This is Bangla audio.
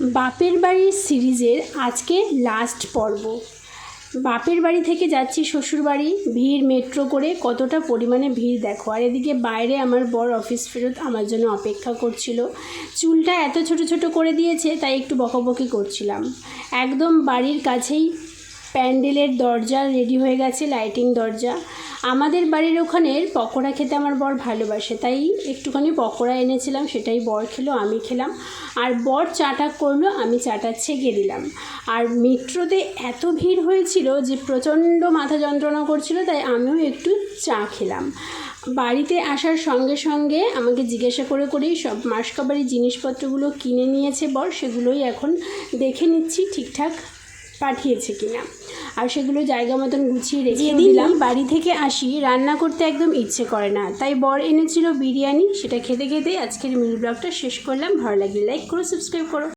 বাপের বাড়ির সিরিজের আজকে লাস্ট পর্ব। বাপের বাড়ি থেকে যাচ্ছি শ্বশুর বাড়ি, ভিড় মেট্রো করে কতটা পরিমাণে ভিড় দেখো। আর এদিকে বাইরে আমার বর অফিস ফেরত আমার জন্য অপেক্ষা করছিল। চুলটা এত ছোট ছোট করে দিয়েছে, তাই একটু বকবকি করছিলাম। একদম বাড়ির কাছেই প্যান্ডেলের দরজা রেডি হয়ে গেছে লাইটিং দরজা। আমাদের বাড়ির ওখানের পকোড়া খেতে আমার বর ভালোবাসে, তাই একটুখানি পকোড়া এনেছিলাম, সেটাই বর খেলো, আমি খেলাম। আর বর চাটা করল, আমি চাটা ছেঁকে দিলাম। আর মেট্রোতে এত ভিড় হয়েছিল যে প্রচণ্ড মাথা যন্ত্রণা করছিল, তাই আমিও একটু চা খেলাম। বাড়িতে আসার সঙ্গে সঙ্গে আমাকে জিজ্ঞাসা করে করেই সব মাসকাবারির জিনিসপত্রগুলো কিনে নিয়েছে বর, সেগুলোই এখন দেখে নিচ্ছি ঠিকঠাক পাঠিয়েছে কিনা। আর সেগুলো জায়গা মতন গুছিয়ে রেখে দিলাম। বাড়ি থেকে আসি রান্না করতে একদম ইচ্ছে করে না। তাই বর এনেছিল বিরিয়ানি সেটা খেতে খেতেই আজকের মিল ব্লগটা শেষ করলাম। ভালো লাগলে লাইক করো সাবস্ক্রাইব করো।